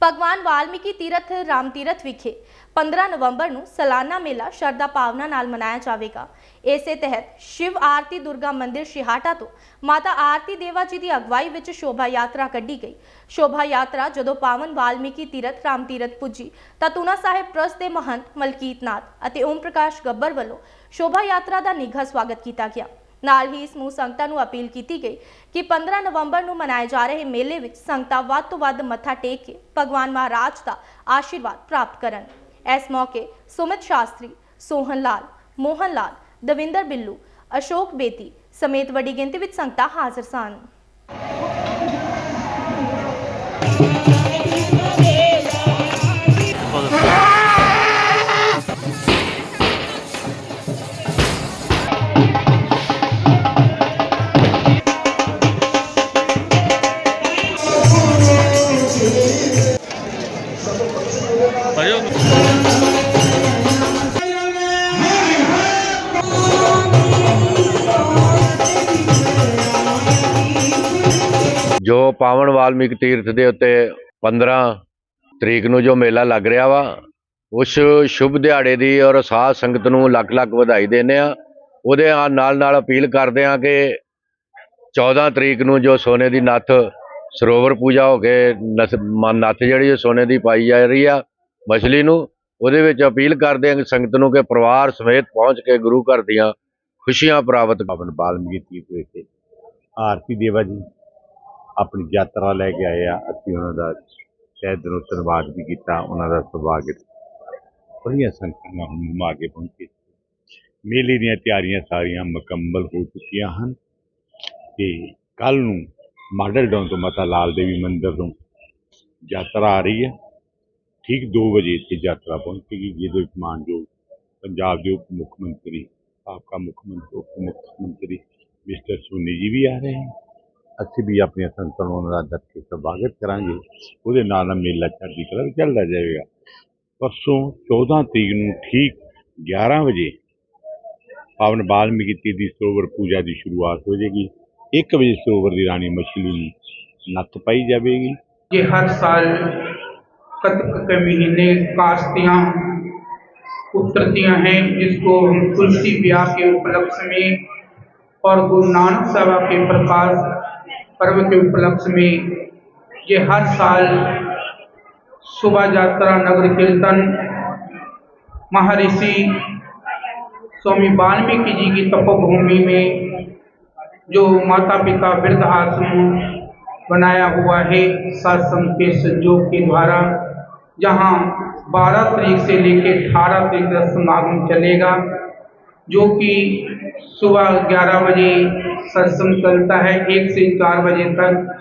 ਭਗਵਾਨ ਵਾਲਮੀਕੀ ਤੀਰਥ, ਰਾਮ ਤੀਰਥ ਵਿਖੇ 15 ਨਵੰਬਰ ਨੂੰ ਸਾਲਾਨਾ ਮੇਲਾ ਸ਼ਰਧਾ ਭਾਵਨਾ ਨਾਲ ਮਨਾਇਆ ਜਾਵੇਗਾ। ਇਸੇ ਤਹਿਤ ਸ਼ਿਵ ਆਰਤੀ ਦੁਰਗਾ ਮੰਦਿਰ ਸ਼ਿਹਾਟਾ ਤੋਂ ਮਾਤਾ ਆਰਤੀ ਦੇਵਾ ਜੀ ਦੀ ਅਗਵਾਈ ਵਿੱਚ ਸ਼ੋਭਾ ਯਾਤਰਾ ਕੱਢੀ ਗਈ। ਸ਼ੋਭਾ ਯਾਤਰਾ ਜਦੋਂ ਪਾਵਨ ਵਾਲਮੀਕੀ ਤੀਰਥ, ਰਾਮ ਤੀਰਥ ਪੁੱਜੀ, ਤਾਂ ਤੂਨਾ ਸਾਹਿਬ ਟਰਸਟ ਦੇ ਮਹੰਤ ਮਲਕੀਤ ਨਾਥ ਅਤੇ ਓਮ ਪ੍ਰਕਾਸ਼ ਗੱਬਰ ਵੱਲੋਂ ਸ਼ੋਭਾ ਯਾਤਰਾ ਦਾ ਨਿੱਘਾ ਸਵਾਗਤ ਕੀਤਾ ਗਿਆ। ਨਾਲ ਹੀ ਸਮੂਹ ਸੰਗਤਾਂ ਨੂੰ ਅਪੀਲ ਕੀਤੀ ਗਈ ਕਿ 15 ਨਵੰਬਰ ਨੂੰ ਮਨਾਏ ਜਾ ਰਹੇ ਮੇਲੇ ਵਿੱਚ ਸੰਗਤਾਂ ਵੱਧ ਤੋਂ ਵੱਧ ਮੱਥਾ ਟੇਕ ਕੇ ਭਗਵਾਨ ਮਹਾਰਾਜ ਦਾ ਆਸ਼ੀਰਵਾਦ ਪ੍ਰਾਪਤ ਕਰਨ। ਇਸ ਮੌਕੇ ਸੁਮਿਤ ਸ਼ਾਸਤਰੀ, ਸੋਹਨ ਲਾਲ, ਮੋਹਨ ਲਾਲ, ਦਵਿੰਦਰ ਬਿੱਲੂ, ਅਸ਼ੋਕ ਬੇਤੀ ਸਮੇਤ ਵੱਡੀ ਗਿਣਤੀ ਵਿੱਚ ਸੰਗਤਾਂ ਹਾਜ਼ਰ ਸਨ। ਜੋ ਪਾਵਨ ਵਾਲਮੀਕ ਤੀਰਥ ਦੇ ਉੱਤੇ 15 ਤਰੀਕ ਨੂੰ ਜੋ ਮੇਲਾ ਲੱਗ ਰਿਹਾ ਵਾ, ਉਸ ਸ਼ੁਭ ਦਿਹਾੜੇ ਦੀ ਔਰ ਸਾਧ ਸੰਗਤ ਨੂੰ ਲੱਖ ਲੱਖ ਵਧਾਈ ਦਿੰਦੇ ਆ ਉਹਦੇ ਨਾਲ ਨਾਲ ਅਪੀਲ ਕਰਦੇ ਆ ਕਿ 14 ਤਰੀਕ ਨੂੰ ਜੋ ਸੋਨੇ ਦੀ ਨੱਥ, ਸਰੋਵਰ ਪੂਜਾ ਹੋ ਕੇ ਨਸ- ਨੱਥ ਜਿਹੜੀ ਸੋਨੇ ਦੀ ਪਾਈ ਜਾ ਰਹੀ ਆ ਮਛਲੀ ਨੂੰ ਉਹਦੇ ਵਿੱਚ ਅਪੀਲ ਕਰਦੇ ਹਾਂ ਕਿ ਸੰਗਤ ਨੂੰ ਕਿ ਪਰਿਵਾਰ ਸਮੇਤ ਪਹੁੰਚ ਕੇ ਗੁਰੂ ਘਰ ਦੀਆਂ ਖੁਸ਼ੀਆਂ ਪ੍ਰਾਪਤ ਪਾਵਨ ਬਾਲਮੀਕੀ ਤੀਰਥ ਵਿਖੇ ਆਰਤੀ ਦੇਵਾ ਜੀ ਆਪਣੀ ਯਾਤਰਾ ਲੈ ਕੇ ਆਏ ਆ। ਅਸੀਂ ਉਹਨਾਂ ਦਾ ਤਹਿ ਦਿਲੋਂ ਧੰਨਵਾਦ ਵੀ ਕੀਤਾ, ਉਹਨਾਂ ਦਾ ਸਵਾਗਤ। ਬੜੀਆਂ ਸੰਗਤਾਂ ਨਾਲ ਹੁਣ ਕੇ ਪਹੁੰਚੇ ਮੇਲੇ ਦੀਆਂ ਤਿਆਰੀਆਂ ਸਾਰੀਆਂ ਮੁਕੰਮਲ ਹੋ ਚੁੱਕੀਆਂ ਹਨ। ਤੇ ਕੱਲ ਨੂੰ ਮਾਡਲ ਡਾਊਨ ਤੋਂ ਮਾਤਾ ਲਾਲ ਦੇਵੀ ਮੰਦਿਰ ਤੋਂ ਯਾਤਰਾ ਆ ਰਹੀ ਹੈ। ਠੀਕ 2 ਵਜੇ ਇੱਥੇ ਯਾਤਰਾ ਪਹੁੰਚੇਗੀ, ਜਿਹਦੇ ਵਿੱਚ ਮਾਨਯੋਗ ਪੰਜਾਬ ਦੇ ਉਪ ਮੁੱਖ ਮੰਤਰੀ ਆਪਕਾ ਮੁੱਖ ਮੰਤਰੀ ਉਪ ਮੁੱਖ ਮੰਤਰੀ ਮਿਸਟਰ ਸੋਨੀ ਜੀ ਵੀ ਆ ਰਹੇ ਹਨ ਅਸੀਂ ਵੀ ਆਪਣੀਆਂ ਸੰਸਥਾਵਾਂ ਦਾ ਦੱਸ ਕੇ ਸਵਾਗਤ ਕਰਾਂਗੇ। ਉਹਦੇ ਨਾਲ ਮੇਲਾ ਚੜ੍ਹਦੀ ਕਲਾ ਵੀ ਚੱਲਦਾ ਜਾਵੇਗਾ। ਪਰਸੋਂ 14 ਤਰੀਕ ਨੂੰ ਠੀਕ 11 ਵਜੇ ਪਾਵਨ ਬਾਲਮੀਕੀ ਦੀ ਸਰੋਵਰ ਪੂਜਾ ਦੀ ਸ਼ੁਰੂਆਤ ਹੋ ਜਾਏਗੀ। 1 ਵਜੇ ਸਰੋਵਰ ਦੀ ਰਾਣੀ ਮਛਲੀ ਨੱਤ ਪਾਈ ਜਾਵੇਗੀ। ਇਹ ਹਰ ਸਾਲ कतक के महीने काश्तियाँ उतरतियाँ हैं जिसको हम तुलसी ब्याह के उपलक्ष्य में और गुरु नानक सेवा के प्रकाश पर्व के उपलक्ष्य में ये हर साल शोभा यात्रा नगर कीर्तन महर्षि स्वामी वाल्मीकि जी की तपोभूमि में जो माता पिता वृद्ध आश्रम बनाया हुआ है सत्संग के संयोग के द्वारा जहाँ 12 तारीख से लेकर 18 तारीख तक समागम चलेगा, जो कि सुबह 11 बजे सत्संग चलता है, एक से चार बजे तक।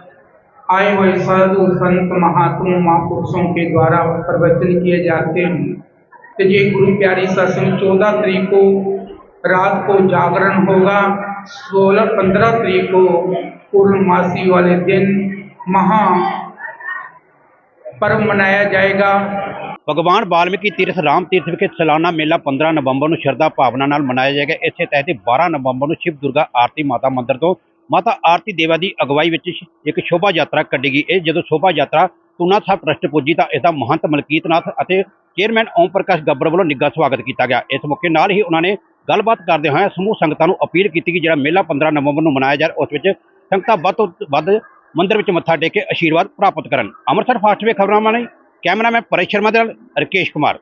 आए हुए साधु संत महात्मा महापुरुषों के द्वारा प्रवचन किए जाते हैं। तो ये गुरु प्यारी सत्संग, चौदह तारीख को रात को जागरण होगा, सोलह पंद्रह तारीख को पूर्णमासी वाले दिन, महा पर्व मनाया जाएगा ਭਗਵਾਨ ਵਾਲਮੀਕੀ ਤੀਰਥ ਰਾਮ ਤੀਰਥ ਵਿਖੇ ਸਾਲਾਨਾ ਮੇਲਾ 15 ਨਵੰਬਰ ਨੂੰ ਸ਼ਰਧਾ ਭਾਵਨਾ ਨਾਲ ਮਨਾਇਆ ਜਾਏਗਾ ਇਸੇ ਤਹਿਤ ਹੀ 12 ਨਵੰਬਰ ਨੂੰ ਸ਼ਿਵ ਦੁਰਗਾ ਆਰਤੀ ਮਾਤਾ ਮੰਦਿਰ ਤੋਂ ਮਾਤਾ ਆਰਤੀ ਦੇਵਾ ਦੀ ਅਗਵਾਈ ਵਿੱਚ ਸ਼- ਇੱਕ ਸ਼ੋਭਾ ਯਾਤਰਾ ਕੱਢੀ ਗਈ ਇਹ ਜਦੋਂ ਸ਼ੋਭਾ ਯਾਤਰਾ ਤੁਨਾ ਸਾਹਿਬ ਟਰਸਟ ਪੁੱਜੀ ਤਾਂ ਇਸ ਦਾ ਮਹੰਤ ਮਲਕੀਤ ਨਾਥ ਅਤੇ ਚੇਅਰਮੈਨ ਓਮ ਪ੍ਰਕਾਸ਼ ਗੱਬਰ ਵੱਲੋਂ ਨਿੱਘਾ ਸਵਾਗਤ ਕੀਤਾ ਗਿਆ ਇਸ ਮੌਕੇ ਨਾਲ ਹੀ ਉਹਨਾਂ ਨੇ ਗੱਲਬਾਤ ਕਰਦੇ ਹੋਏ ਸਮੂਹ ਸੰਗਤਾਂ ਨੂੰ ਅਪੀਲ ਕੀਤੀ ਕਿ ਜਿਹੜਾ ਮੇਲਾ 15 ਨਵੰਬਰ ਨੂੰ ਮਨਾਇਆ ਜਾ ਰਿਹਾ ਉਸ ਵਿੱਚ ਸੰਗਤਾਂ ਵੱਧ ਤੋਂ ਵੱਧ ਮੰਦਿਰ ਵਿੱਚ ਮੱਥਾ ਟੇਕ ਕੇ ਆਸ਼ੀਰਵਾਦ ਪ੍ਰਾਪਤ ਕਰਨ। ਅੰਮ੍ਰਿਤਸਰ ਫਾਸਟਵੇ ਖਬਰਾਂ ਲਈ ਕੈਮਰਾਮੈਨ ਪਰੇਸ਼ ਸ਼ਰਮਾ ਦੇ ਨਾਲ ਰਕੇਸ਼ ਕੁਮਾਰ।